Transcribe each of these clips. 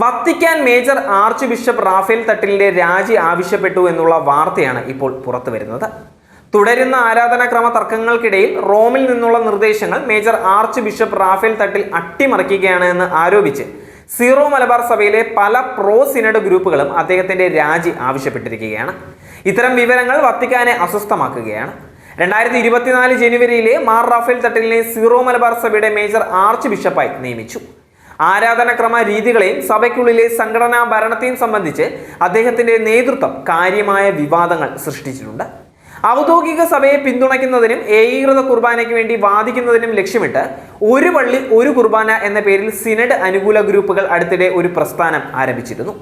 Vatican major archbishop Rafale തട്ടിലിന്റെ രാജി ആവശ്യപ്പെട്ടു എന്നുള്ള വാർത്തയാണ് ഇപ്പോൾ പുറത്തു വരുന്നത്. തുടരുന്ന ആരാധനാക്രമ തർക്കങ്ങൾക്കിടയിൽ റോമിൽ നിന്നുള്ള നിർദ്ദേശങ്ങൾ major archbishop Rafale Thattil അട്ടിമറിക്കുകയാണ് എന്ന് ആരോപിച്ച് സീറോ മലബാർ സഭയിലെ പല പ്രോ സിനഡ് ഗ്രൂപ്പുകളും അദ്ദേഹത്തിന്റെ രാജി ആവശ്യപ്പെട്ടിരിക്കുകയാണ്. ഇത്തരം വിവരങ്ങൾ വത്തിക്കാനെ അസ്വസ്ഥമാക്കുകയാണ്. രണ്ടായിരത്തി ഇരുപത്തിനാല് ജനുവരിയിലെ മാർ റാഫേൽ തട്ടിലിനെ സീറോ മലബാർ സഭയുടെ മേജർ ആർച്ച് ബിഷപ്പായി നിയമിച്ചു. ആരാധനക്രമ രീതികളെയും സഭയ്ക്കുള്ളിലെ സംഘടനാ ഭരണത്തെയും സംബന്ധിച്ച് അദ്ദേഹത്തിന്റെ നേതൃത്വം കാര്യമായ വിവാദങ്ങൾ സൃഷ്ടിച്ചിട്ടുണ്ട്. ഔദ്യോഗിക സഭയെ പിന്തുണയ്ക്കുന്നതിനും ഏകീകൃത കുർബാനയ്ക്ക് വേണ്ടി വാദിക്കുന്നതിനും ലക്ഷ്യമിട്ട് ഒരു പള്ളി ഒരു കുർബാന എന്ന പേരിൽ സിനഡ് അനുകൂല ഗ്രൂപ്പുകൾ അടുത്തിടെ ഒരു പ്രസ്ഥാനം ആരംഭിച്ചിരുന്നു.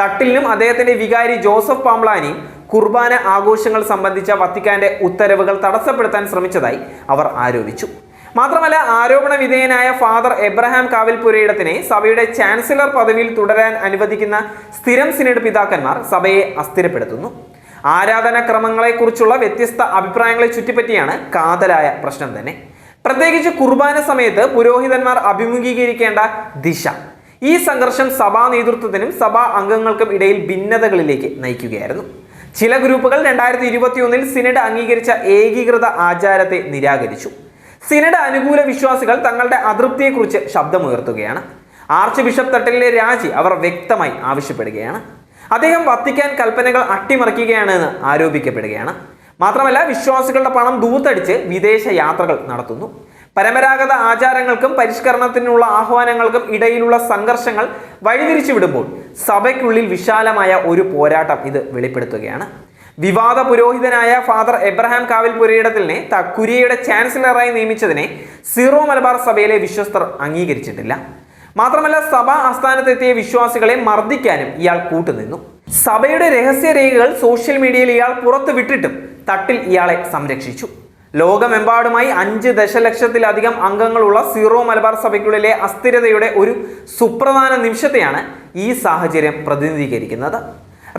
തട്ടിലിനും അദ്ദേഹത്തിന്റെ വികാരി ജോസഫ് പാംപ്ലാനിയും കുർബാന ആഘോഷങ്ങൾ സംബന്ധിച്ച വത്തിക്കാന്റെ ഉത്തരവുകൾ തടസ്സപ്പെടുത്താൻ ശ്രമിച്ചതായി അവർ ആരോപിച്ചു. മാത്രമല്ല ആരോപണ വിധേയനായ ഫാദർ എബ്രഹാം കാവിൽപുരയിടത്തിനെ സഭയുടെ ചാൻസലർ പദവിയിൽ തുടരാൻ അനുവദിക്കുന്ന സ്ഥിരം സിനഡ് പിതാക്കന്മാർ സഭയെ അസ്ഥിരപ്പെടുത്തുന്നു. ആരാധനാക്രമങ്ങളെക്കുറിച്ചുള്ള വ്യത്യസ്ത അഭിപ്രായങ്ങളെ ചുറ്റിപ്പറ്റിയാണ് കാതലായ പ്രശ്നം തന്നെ. പ്രത്യേകിച്ച് കുർബാന സമയത്ത് പുരോഹിതന്മാർ അഭിമുഖീകരിക്കേണ്ട ദിശ. ഈ സംഘർഷം സഭാ നേതൃത്വത്തിനും സഭാ അംഗങ്ങൾക്കും ഇടയിൽ ഭിന്നതകളിലേക്ക് നയിക്കുകയായിരുന്നു. ചില ഗ്രൂപ്പുകൾ രണ്ടായിരത്തി ഇരുപത്തിയൊന്നിൽ സിനഡ് അംഗീകരിച്ച ഏകീകൃത ആചാരത്തെ നിരാകരിച്ചു. സിനഡ് അനുകൂല വിശ്വാസികൾ തങ്ങളുടെ അതൃപ്തിയെക്കുറിച്ച് ശബ്ദമുയർത്തുകയാണ്. ആർച്ച് ബിഷപ്പ് തട്ടലിലെ രാജി അവർ വ്യക്തമായി ആവശ്യപ്പെടുകയാണ്. അദ്ദേഹം വത്തിക്കാൻ കൽപ്പനകൾ അട്ടിമറിക്കുകയാണെന്ന് ആരോപിക്കപ്പെടുകയാണ്. മാത്രമല്ല വിശ്വാസികളുടെ പണം ദൂത്തടിച്ച് വിദേശ യാത്രകൾ നടത്തുന്നു. പരമ്പരാഗത ആചാരങ്ങൾക്കും പരിഷ്കരണത്തിനുള്ള ആഹ്വാനങ്ങൾക്കും ഇടയിലുള്ള സംഘർഷങ്ങൾ വഴിതിരിച്ചു വിടുമ്പോൾ സഭയ്ക്കുള്ളിൽ വിശാലമായ ഒരു പോരാട്ടം ഇത് വെളിപ്പെടുത്തുകയാണ്. വിവാദ പുരോഹിതനായ ഫാദർ എബ്രഹാം കാവിൽ പുരയിടത്തിനെ തക്കുരിയയുടെ ചാൻസലറായി നിയമിച്ചതിനെ സീറോ മലബാർ സഭയിലെ വിശ്വസ്തർ അംഗീകരിച്ചിട്ടില്ല. മാത്രമല്ല സഭാ ആസ്ഥാനത്തെത്തിയ വിശ്വാസികളെ മർദ്ദിക്കാനും ഇയാൾ കൂട്ടുനിന്നു. സഭയുടെ രഹസ്യ രേഖകൾ സോഷ്യൽ മീഡിയയിൽ ഇയാൾ പുറത്തു വിട്ടിട്ടും തട്ടിൽ ഇയാളെ സംരക്ഷിച്ചു. ലോകമെമ്പാടുമായി അഞ്ച് ദശലക്ഷത്തിലധികം അംഗങ്ങളുള്ള സീറോ മലബാർ സഭയ്ക്കുള്ളിലെ അസ്ഥിരതയുടെ ഒരു സുപ്രധാന നിമിഷത്തെയാണ് ഈ സാഹചര്യം പ്രതിനിധീകരിക്കുന്നത്.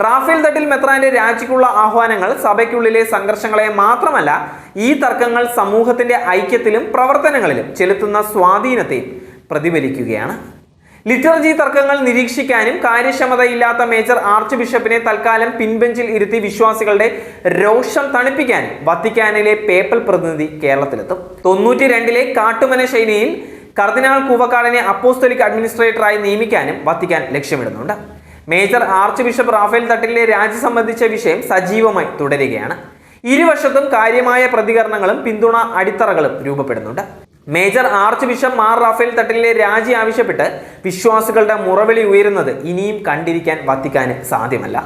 റാഫേൽ തട്ടിൽ മെത്രാന്റെ രാജിക്കുള്ള ആഹ്വാനങ്ങൾ സഭയ്ക്കുള്ളിലെ സംഘർഷങ്ങളെ മാത്രമല്ല ഈ തർക്കങ്ങൾ സമൂഹത്തിന്റെ ഐക്യത്തിലും പ്രവർത്തനങ്ങളിലും ചെലുത്തുന്ന സ്വാധീനത്തെയും പ്രതിഫലിക്കുകയാണ്. ലിറ്റർജി തർക്കങ്ങൾ നിരീക്ഷിക്കാനും കാര്യക്ഷമതയില്ലാത്ത മേജർ ആർച്ച് ബിഷപ്പിനെ തൽക്കാലം പിൻബെഞ്ചിൽ ഇരുത്തി വിശ്വാസികളുടെ രോഷം തണുപ്പിക്കാനും വത്തിക്കാനിലെ പേപ്പൽ പ്രതിനിധി കേരളത്തിലെത്തും. തൊണ്ണൂറ്റി രണ്ടിലെ കാട്ടുമന ശൈലിയിൽ കർദിനാൾ കൂവക്കാടനെ അപ്പോസ്തലിക് അഡ്മിനിസ്ട്രേറ്ററായി നിയമിക്കാനും വത്തിക്കാൻ ലക്ഷ്യമിടുന്നുണ്ട്. മേജർ ആർച്ച് ബിഷപ്പ് റാഫേൽ തട്ടിലെ രാജി സംബന്ധിച്ച വിഷയം സജീവമായി തുടരുകയാണ്. ഇരുവശത്തും കാര്യമായ പ്രതികരണങ്ങളും പിന്തുണ അടിത്തറകളും രൂപപ്പെടുന്നുണ്ട്. Major archbishop Mar Raphael തട്ടിലെ രാജി ആവശ്യപ്പെട്ട് വിശ്വാസികളുടെ മുറവിളി ഉയരുന്നത് ഇനിയും കണ്ടിരിക്കാൻ വത്തിക്കാൻ സാധ്യമല്ല.